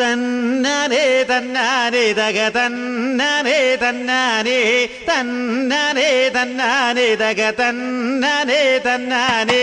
തന്നാനേ തന്നാനേ തക തന്നരേ തന്നാനേ തന്നാനേ തന്നാനേ തക തന്നാനേ തന്നാനേ.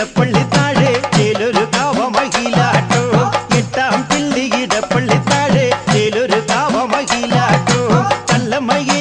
பிள்ளையிடப்பள்ளி தாழே ஏலொரு காவமகிலாட்டோ எட்டாம் பிள்ளையிடப்பள்ளி தாழே ஏலொரு காவமகிலாட்டோ நல்லமையே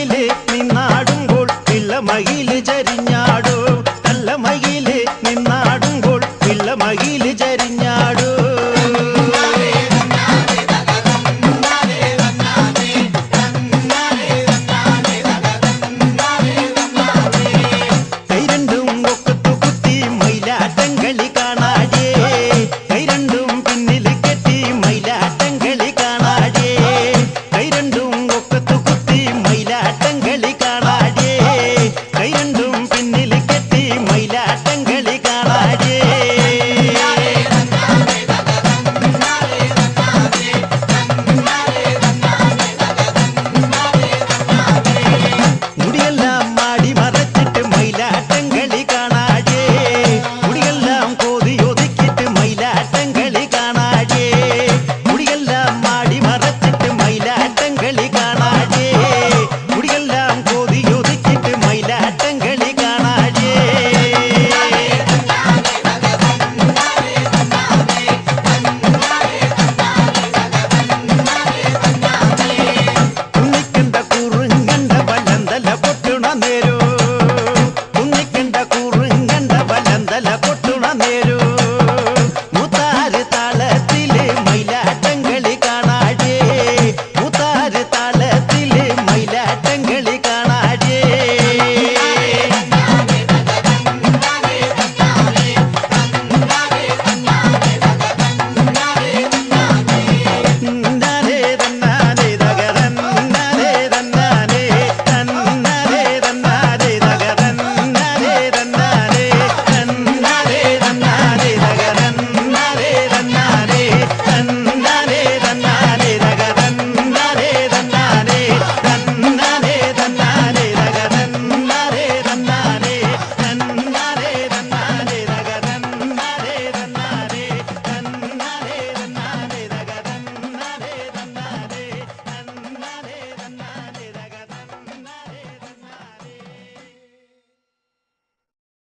ಮೇರು